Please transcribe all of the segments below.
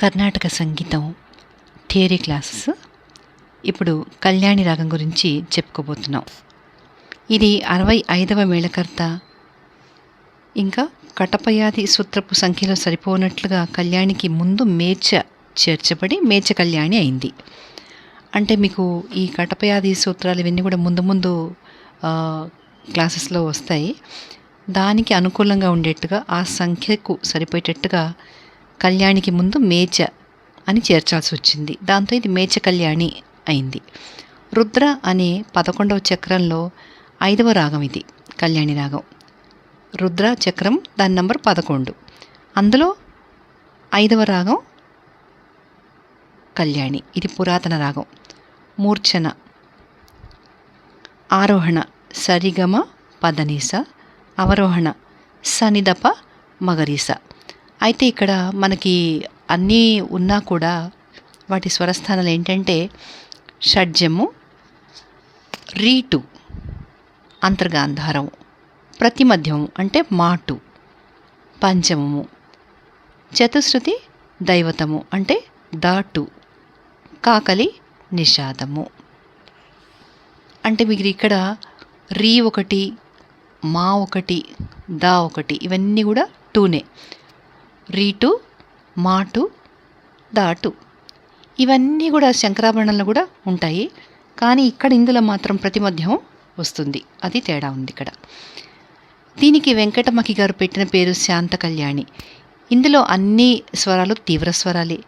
కర్ణాటక సంగీతం theory classes. ఇప్పుడు కళ్యాణి రాగం గురించి చెప్పుకోబోతున్నాం. ఇది అరవై ఐదవ మేళకర్త. ఇంకా కటపయాది సూత్రపు సంఖ్యలో సరిపోనట్లుగా కళ్యాణికి ముందు మేచ చేర్చబడి మేచ కళ్యాణి అయింది. అంటే మీకు ఈ కటపయాది సూత్రాలు ఇవన్నీ కూడా ముందు ముందు క్లాసెస్లో వస్తాయి. దానికి అనుకూలంగా ఉండేట్టుగా ఆ సంఖ్యకు సరిపోయేటట్టుగా కళ్యాణికి ముందు మేచ అని చేర్చాల్సి వచ్చింది. దాంతో ఇది మేచ కళ్యాణి అయింది. రుద్ర అనే పదకొండవ చక్రంలో ఐదవ రాగం ఇది కళ్యాణి రాగం. రుద్ర చక్రం దాని నంబర్ పదకొండు. అందులో ఐదవ రాగం కళ్యాణి ఇది పురాతన రాగం. మూర్ఛన ఆరోహణ సరిగమ పదనీస అవరోహణ సనిదప మగరీస. అయితే ఇక్కడ మనకి అన్నీ ఉన్నా కూడా వాటి స్వరస్థానాలు ఏంటంటే షడ్జము రీటు అంతర్గాంధారం ప్రతిమధ్యము అంటే మాటు పంచమము చతుశ్రుతి దైవతము అంటే దాటు కాకలి నిషాదము. అంటే మీరు ఇక్కడ రీ ఒకటి మా ఒకటి దా ఒకటి ఇవన్నీ కూడా టూనే. రీటు మాటు దాటు. ఇవన్నీ కూడా శంకరాభరణంలో కూడా ఉంటాయి. కానీ ఇక్కడ ఇందులో మాత్రం ప్రతిమధ్యం వస్తుంది. అది తేడా ఉంది ఇక్కడ. దీనికి వెంకటమఖి గారు పెట్టిన పేరు శాంత కళ్యాణి. ఇందులో అన్ని స్వరాలు తీవ్ర స్వరాలే.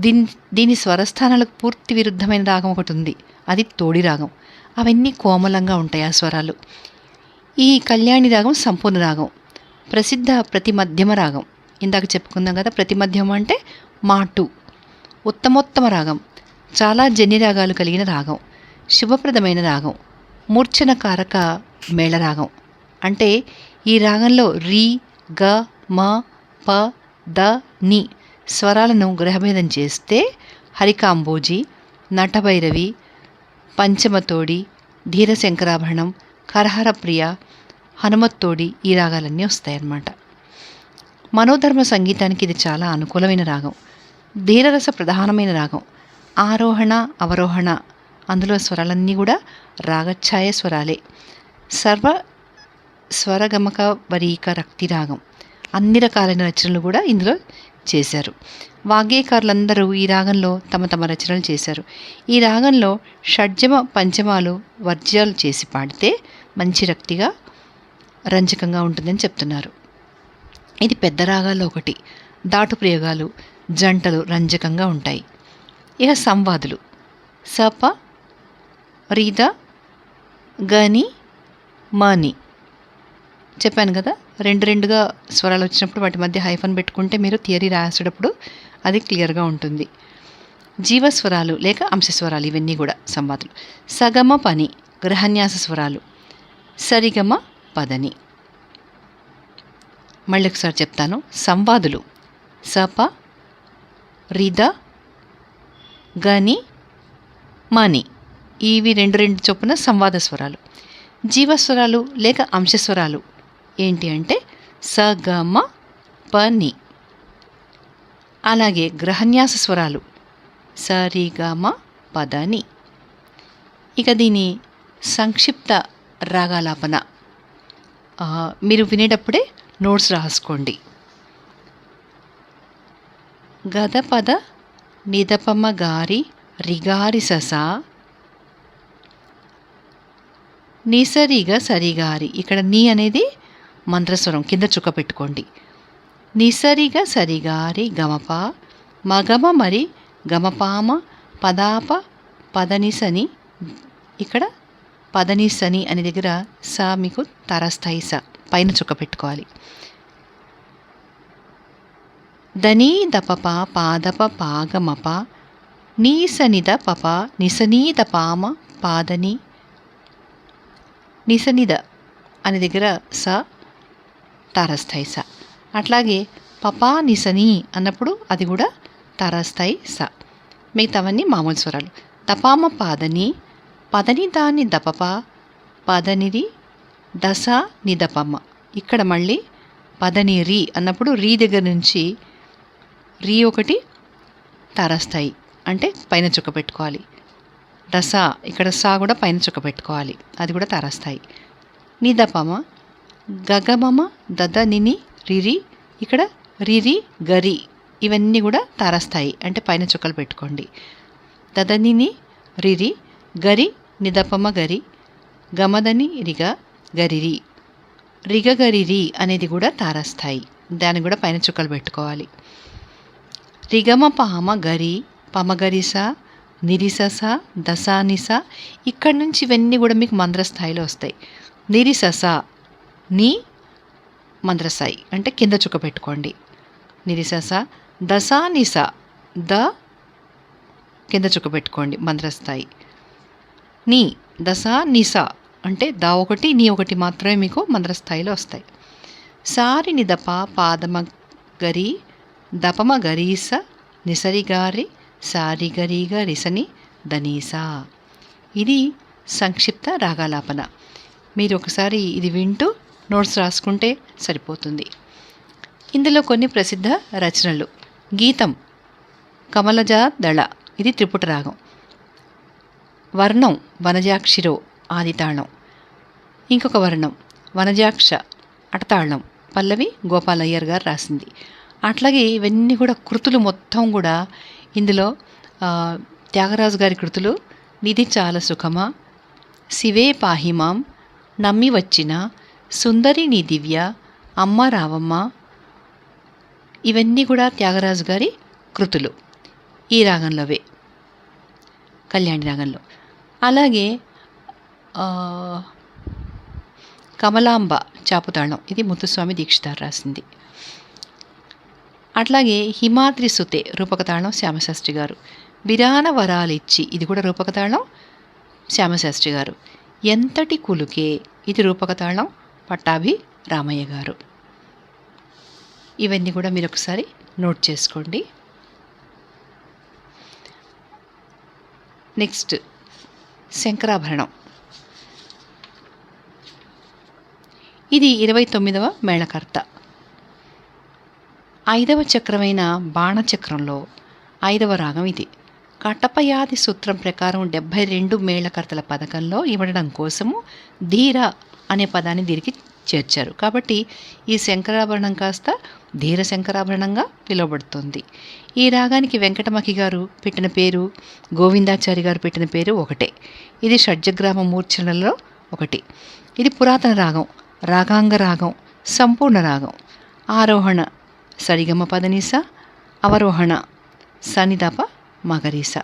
దీని దీని స్వరస్థానాలకు పూర్తి విరుద్ధమైన రాగం ఒకటి ఉంది. అది తోడి రాగం. అవన్నీ కోమలంగా ఉంటాయి ఆ స్వరాలు. ఈ కళ్యాణి రాగం సంపూర్ణ రాగం. ప్రసిద్ధ ప్రతి మధ్యమ రాగం. ఇందాక చెప్పుకుందాం కదా ప్రతిమధ్యం అంటే మాటు ఉత్తమోత్తమ రాగం చాలా జన్య రాగాలు కలిగిన రాగం శుభప్రదమైన రాగం మూర్ఛన కారక మేళరాగం అంటే ఈ రాగంలో రీ గ మ ప ద ని స్వరాలను గ్రహభేదం చేస్తే హరికాంబోజి నటభైరవి పంచమతోడి ధీరశంకరాభరణం కరహరప్రియ హనుమత్తోడి ఈ రాగాలన్నీ వస్తాయన్నమాట. మనోధర్మ సంగీతానికి ఇది చాలా అనుకూలమైన రాగం. ధీరరస ప్రధానమైన రాగం. ఆరోహణ అవరోహణ అందులో స్వరాలన్నీ కూడా రాగఛాయ స్వరాలే. సర్వ స్వరగమక వరీక రక్తి రాగం. అన్ని రకాలైన రచనలు కూడా ఇందులో చేశారు. వాగ్గేయకారులందరూ ఈ రాగంలో తమ తమ రచనలు చేశారు. ఈ రాగంలో షడ్జమ పంచమాలు వర్జ్యాలు చేసి పాడితే మంచి రక్తిగా రంజకంగా ఉంటుందని చెప్తున్నారు. ఇది పెద్ద రాగాల్లో ఒకటి. దాటు ప్రయోగాలు జంటలు రంజకంగా ఉంటాయి. ఇక సంవాదులు. సప రీద గని మని. చెప్పాను కదా రెండు రెండుగా స్వరాలు వచ్చినప్పుడు వాటి మధ్య హైఫన్ పెట్టుకుంటే మీరు థియరీ రాసేటప్పుడు అది క్లియర్గా ఉంటుంది. జీవస్వరాలు లేక అంశస్వరాలు ఇవన్నీ కూడా సంవాదులు. సగమ పని గ్రహన్యాస స్వరాలు. సరిగమ పదని. మళ్ళీ ఒకసారి చెప్తాను. సంవాదులు. సప రిద గని మని. ఇవి రెండు రెండు చొప్పున సంవాద స్వరాలు. జీవస్వరాలు లేక అంశస్వరాలు ఏంటి అంటే సగమ పని. అలాగే గ్రహన్యాస స్వరాలు. సరిగమ పదని. ఇక దీని సంక్షిప్త రాగాలాపన. మీరు వినేటప్పుడే నోట్స్ రాసుకోండి. గదపద నిదపమ గారి రిగారి ససా. నిసరిగ సరిగారి. ఇక్కడ నీ అనేది మంత్రస్వరం కింద చుక్క పెట్టుకోండి. నిసరిగ సరిగారి గమప మగమ మరి గమపామ పదాప పదనిసని. ఇక్కడ పదనిసని అనే దగ్గర స మీకు తరస్థాయి స. పైన చుక్క పెట్టుకోవాలి. ధనీ దపప పాదప పాగమప నీసనిద పప నిసనీద పామ పాదని నిసనిద అనే దగ్గర స తారస్థాయి స. అట్లాగే పపా నిసని అన్నప్పుడు అది కూడా తారస్థాయి స. మిగతావన్నీ మామూలు స్వరాలు. తపామ పాదని పదని దాని దపప పదనిది దశ నిదపమ్మ ఇక్కడ మళ్ళీ పదని రీ అన్నప్పుడు రీ దగ్గర నుంచి రీ ఒకటి తారాస్థాయి అంటే పైన చుక్క పెట్టుకోవాలి. దశ ఇక్కడ సా కూడా పైన చుక్క పెట్టుకోవాలి. అది కూడా తారాస్థాయి నిదపమ గగమమ దద నిని రిరి ఇక్కడ రిరి గరి ఇవన్నీ కూడా తారాస్థాయి అంటే పైన చుక్కలు పెట్టుకోండి. దదనిని రిరి గరి నిదపమ గరి గమదని రిగ గరిరి. రిగ గరిరి అనేది కూడా తారాస్థాయి. దాన్ని కూడా పైన చుక్కలు పెట్టుకోవాలి. రిగమ పామ గరి పమగరిస నిరిసస దశానిస ఇక్కడి నుంచి ఇవన్నీ కూడా మీకు మంద్రస్థాయిలో వస్తాయి. నిరిసస ని మంద్రస్థాయి అంటే కింద చుక్క పెట్టుకోండి. నిరిసస దశానిస ద కింద చుక్క పెట్టుకోండి మంద్రస్థాయి. నీ దశ నిస అంటే దా ఒకటి నీ ఒకటి మాత్రమే మీకు మంద్రస్థాయిలో వస్తాయి. సారి నిదప పాదమ గరి దపమ గరీస నిసరిగారి సారిగరిగ రిసని ధనీసా ఇది సంక్షిప్త రాగాలాపన. మీరు ఒకసారి ఇది వింటూ నోట్స్ రాసుకుంటే సరిపోతుంది. ఇందులో కొన్ని ప్రసిద్ధ రచనలు. గీతం కమలజ దళ. ఇది త్రిపుట రాగం వర్ణం వనజాక్షిరో. ఆదితాళం. ఇంకొక వర్ణం వనజాక్ష అటతాళం. పల్లవి గోపాలయ్యర్ గారు రాసింది. అట్లాగే ఇవన్నీ కూడా కృతులు మొత్తం కూడా ఇందులో త్యాగరాజు గారి కృతులు నిధి చాలా సుఖమా శివే పాహిమాం నమ్మి వచ్చిన సుందరి నీ దివ్య అమ్మ రావమ్మ ఇవన్నీ కూడా త్యాగరాజు గారి కృతులు ఈ రాగంలోవే కళ్యాణి రాగంలో. అలాగే కమలాంబ చాపుతాళం ఇది ముత్తుస్వామి దీక్షితారు రాసింది. అట్లాగే హిమాద్రి సుతే రూపకతాళం శ్యామశాస్త్రి గారు. బిరాన వరాలిచ్చి ఇది కూడా రూపకతాళం శ్యామశాస్త్రి గారు. ఎంతటి కులుకే ఇది రూపకతాళం పట్టాభి రామయ్య గారు. ఇవన్నీ కూడా మీరు ఒకసారి నోట్ చేసుకోండి. నెక్స్ట్ శంకరాభరణం. ఇది ఇరవై తొమ్మిదవ మేళకర్త. ఐదవ చక్రమైన బాణచక్రంలో ఐదవ రాగం ఇది. కటపయాది సూత్రం ప్రకారం డెబ్భై రెండు మేళకర్తల పథకంలో ఇవ్వడం కోసము ధీర అనే పదాన్ని దీనికి చేర్చారు. కాబట్టి ఈ శంకరాభరణం కాస్త ధీర శంకరాభరణంగా పిలువబడుతుంది. ఈ రాగానికి వెంకటమఖి గారు పెట్టిన పేరు గోవిందాచారి గారు పెట్టిన పేరు ఒకటే. ఇది షడ్జగ్రామ మూర్ఛనలలో ఒకటి. ఇది పురాతన రాగం. రాగాంగ రాగం సంపూర్ణ రాగం. ఆరోహణ సరిగమ పదనీస అవరోహణ సనిదప మగరీస.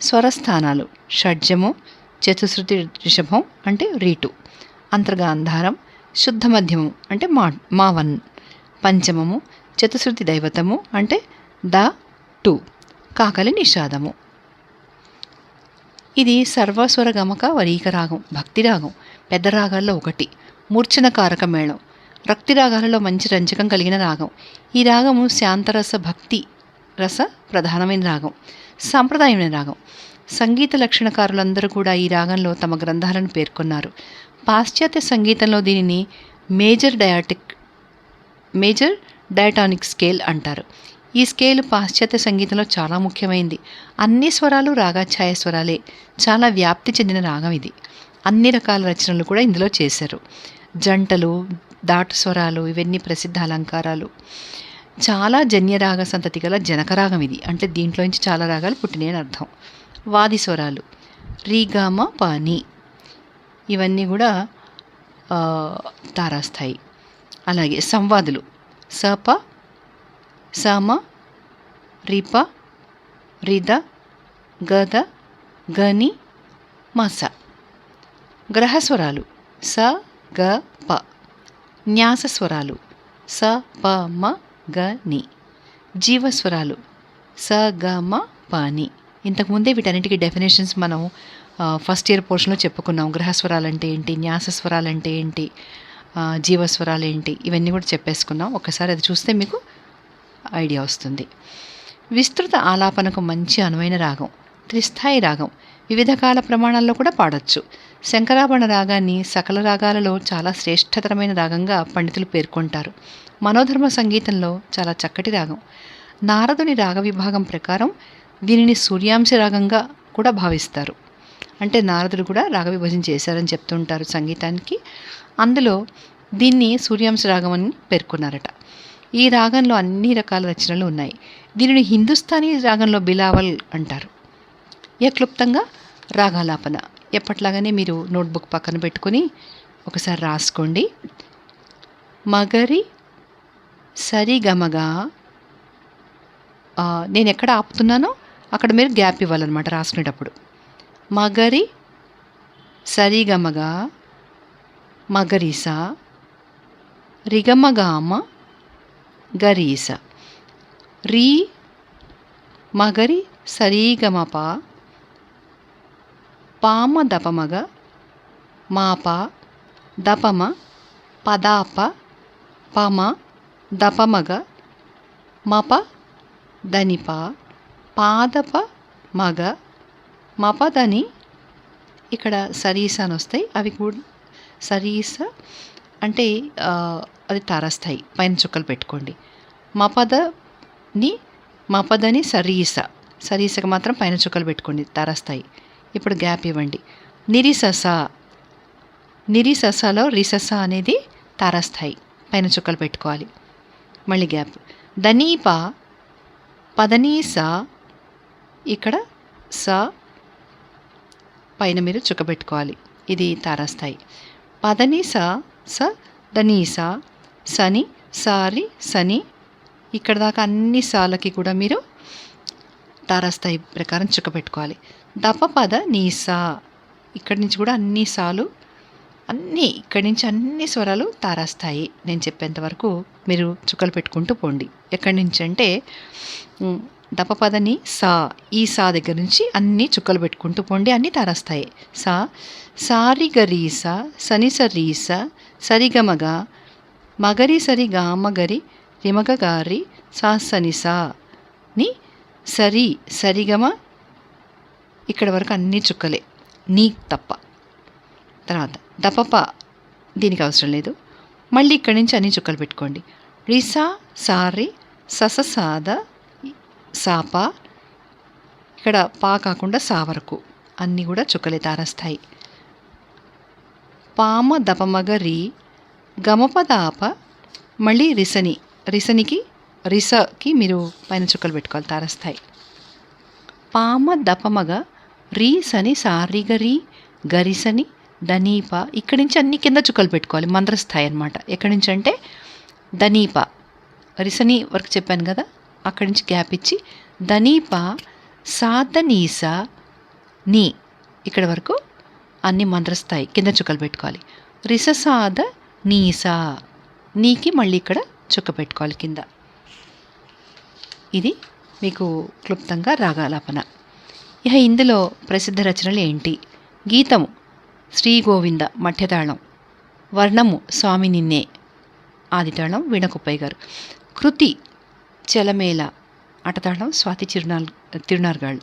స్వరస్థానాలు షడ్జము చతుశ్రుతి రిషభం అంటే రీటు. అంతర్గాంధారం శుద్ధ మధ్యమం అంటే మా మావన్. పంచమము చతుశ్రుతి దైవతము అంటే ద టు కాకలి నిషాదము. ఇది సర్వస్వర గమక వరీక రాగం భక్తి రాగం పెద్ద రాగాల్లో ఒకటి. మూర్ఛన కారక మేళం. రక్తి రాగాలలో మంచి రంజకం కలిగిన రాగం. ఈ రాగము శాంతరస భక్తి రస ప్రధానమైన రాగం. సాంప్రదాయమైన రాగం. సంగీత లక్షణకారులందరూ కూడా ఈ రాగంలో తమ గ్రంథాలను పేర్కొన్నారు. పాశ్చాత్య సంగీతంలో దీనిని major diatonic major diatonic scale అంటారు. ఈ స్కేల్ పాశ్చాత్య సంగీతంలో చాలా ముఖ్యమైంది. అన్ని స్వరాలు రాగాఛాయ స్వరాలే. చాలా వ్యాప్తి చెందిన రాగం ఇది. అన్ని రకాల రచనలు కూడా ఇందులో చేశారు. జంటలు దాటు స్వరాలు ఇవన్నీ ప్రసిద్ధ అలంకారాలు. చాలా జన్యరాగ సంతతి గల జనకరాగం ఇది. అంటే దీంట్లోంచి చాలా రాగాలు పుట్టినాయని అర్థం. వాది స్వరాలు. రీగామ పాని. ఇవన్నీ కూడా తారాస్థాయి. అలాగే సంవాదులు. సప సమ రిప రిద గద గని మస గ్రహస్వరాలు స గ ప. న్యాస స్వరాలు స ప మ గ ని. జీవస్వరాలు. స గ మ ప ని. ఇంతకుముందే వీటన్నిటికీ డెఫినేషన్స్ మనం ఫస్ట్ ఇయర్ పోర్షన్లో చెప్పుకున్నాం. గ్రహస్వరాలు అంటే ఏంటి? న్యాస స్వరాలు అంటే ఏంటి జీవస్వరాలు ఏంటి? ఇవన్నీ కూడా చెప్పేసుకున్నాం. ఒకసారి అది చూస్తే మీకు ఐడియా వస్తుంది. విస్తృత ఆలాపనకు మంచి అనువైన రాగం. త్రిస్థాయి రాగం. వివిధ కాల ప్రమాణాల్లో కూడా పాడొచ్చు. శంకరాభరణ రాగాన్ని సకల రాగాలలో చాలా శ్రేష్టతరమైన రాగంగా పండితులు పేర్కొంటారు. మనోధర్మ సంగీతంలో చాలా చక్కటి రాగం. నారదుని రాగ విభాగం ప్రకారం దీనిని సూర్యాంశ రాగంగా కూడా భావిస్తారు. అంటే నారదుడు కూడా రాగ విభజన చేశారని చెప్తుంటారు సంగీతానికి. అందులో దీన్ని సూర్యాంశ రాగం అని పేర్కొన్నారట. ఈ రాగంలో అన్ని రకాల రచనలు ఉన్నాయి. దీనిని హిందుస్థానీ రాగంలో బిలావల్ అంటారు. ఇక క్లుప్తంగా రాగాలాపన. ఎప్పట్లాగానే మీరు నోట్బుక్ పక్కన పెట్టుకొని ఒకసారి రాసుకోండి. మగరి సరిగమగా నేను ఎక్కడ ఆపుతున్నానో అక్కడ మీరు గ్యాప్ ఇవ్వాలన్నమాట రాసుకునేటప్పుడు. మగరి సరిగమగా మగరీస రిగమగామ గరీస. రీ మగరి సరిగమప పామ దపమగ మాప దపమ పదాప పమ దపమగ మప దనిప పాదప మగ మపదని ఇక్కడ సరీస అని వస్తాయి. అవి కూడా సరీస అంటే అది తారస్థాయి. పైన చుక్కలు పెట్టుకోండి. మపదని మపదని సరీస. సరీసకు మాత్రం పైన చుక్కలు పెట్టుకోండి. తారస్థాయి. ఇప్పుడు గ్యాప్ ఇవ్వండి. నిరిసస. నిరిససలో రిసస అనేది తారస్థాయి. పైన చుక్కలు పెట్టుకోవాలి. మళ్ళీ గ్యాప్. ధనీప. పదనీస. ఇక్కడ స. పైన మీరు చుక్క పెట్టుకోవాలి. ఇది తారాస్థాయి. పదనీస. స. ధనీస. సని. సారి. సని. ఇక్కడ దాకా అన్ని సాలకి కూడా మీరు తారాస్థాయి ప్రకారం చుక్క పెట్టుకోవాలి నీసా. ఇక్కడి నుంచి కూడా అన్ని సాలు అన్నీ ఇక్కడి నుంచి అన్ని స్వరాలు తారాస్తాయి నేను చెప్పేంత వరకు మీరు చుక్కలు పెట్టుకుంటూ పోండి. ఎక్కడి నుంచి అంటే దపపదని సా ఈ సా దగ్గర నుంచి అన్ని చుక్కలు పెట్టుకుంటూ పోండి. అన్ని తారాస్తాయి సా సారి గరీస సని సరిగమగ మగరి సరి గామగరి రిమగ గారి సా సని ని సరి సరిగమ? ఇక్కడ వరకు అన్ని చుక్కలే. నీ తప్ప. తర్వాత దపప. దీనికి అవసరం లేదు. మళ్ళీ ఇక్కడి నుంచి అన్ని చుక్కలు పెట్టుకోండి. రిసా సారి సససాద సాప. ఇక్కడ పా కాకుండా సా వరకు. అన్నీ కూడా చుక్కలే తారస్తాయి. పామ దపమగ రి. గమపదాప మళ్ళీ రిసని. రిసనికి రిసకి మీరు పైన చుక్కలు పెట్టుకోవాలి తారస్తాయి పామ దపమగ రీసని సని రీ గరిసని దనీప ఇక్కడి నుంచి అన్ని కింద చుక్కలు పెట్టుకోవాలి మంద్రస్థాయి అనమాట ఎక్కడి నుంచి అంటే దనీప రిసని వరకు చెప్పాను కదా అక్కడి నుంచి గ్యాప్ ఇచ్చి దనీప సాధనీస నీ. ఇక్కడ వరకు అన్ని మంద్రస్థాయి కింద చుక్కలు పెట్టుకోవాలి. రిససాద నీసా నీకి మళ్ళీ ఇక్కడ చుక్క పెట్టుకోవాలి కింద. ఇది మీకు క్లుప్తంగా రాగాలాపన. ఇహ ఇందులో ప్రసిద్ధ రచనలు ఏంటి? గీతము శ్రీ గోవింద మఠ్యతాళం వర్ణము స్వామి నిన్నే ఆదితాళం వీణకుప్పయ్య గారు. కృతి చెలమేల అటతాళం స్వాతి చిరునాల్ తిరునార్గాళ్ళు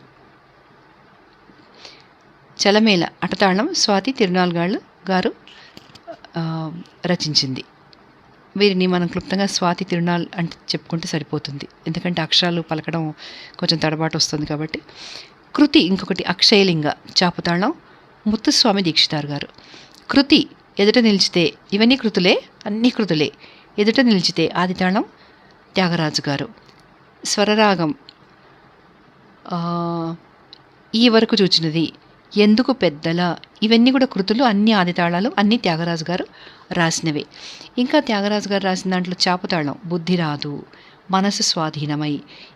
చలమేల అటతాళం స్వాతి తిరునాల్గాళ్ళు గారు రచించింది. వీరిని మనం క్లుప్తంగా స్వాతి తిరునాల్ అంటే చెప్పుకుంటే సరిపోతుంది. ఎందుకంటే అక్షరాలు పలకడం కొంచెం తడబాటు వస్తుంది కాబట్టి. కృతి ఇంకొకటి అక్షయలింగ చాపుతాళం ముత్తుస్వామి దీక్షితారు గారు. కృతి ఎదుట నిలిచితే ఇవన్నీ కృతులే అన్ని కృతులే. ఎదుట నిలిచితే ఆదితాళం త్యాగరాజు గారు. స్వరరాగం ఈ వరకు చూచినది ఎందుకు పెద్దల? ఇవన్నీ కూడా కృతులు అన్ని ఆదితాళాలు అన్ని త్యాగరాజు గారు రాసినవే. ఇంకా త్యాగరాజు గారు రాసిన దాంట్లో చాపుతాళం బుద్ధి రాదు మనసు స్వాధీనమై.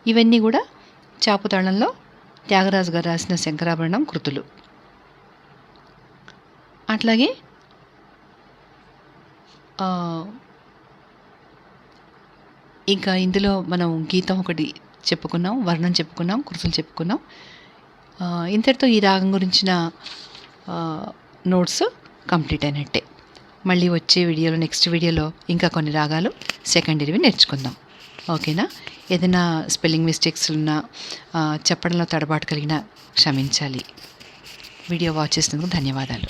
ఇవన్నీ కూడా చాపుతాళంలో త్యాగరాజు గారు రాసిన శంకరాభరణం కృతులు. అట్లాగే ఇంకా ఇందులో మనం గీతం ఒకటి చెప్పుకున్నాం వర్ణం చెప్పుకున్నాం కృతులు చెప్పుకున్నాం. ఇంతటితో ఈ రాగం గురించిన నోట్స్ కంప్లీట్ అయినట్టే. మళ్ళీ వచ్చే వీడియోలో నెక్స్ట్ వీడియోలో ఇంకా కొన్ని రాగాలు సెకండ్ ఇరవి నేర్చుకుందాం. ఓకేనా? ఏదైనా స్పెల్లింగ్ మిస్టేక్స్ ఉన్నా చెప్పడంలో తడబాటు కలిగినా క్షమించాలి. వీడియో వాచ్ చేసినందుకు ధన్యవాదాలు.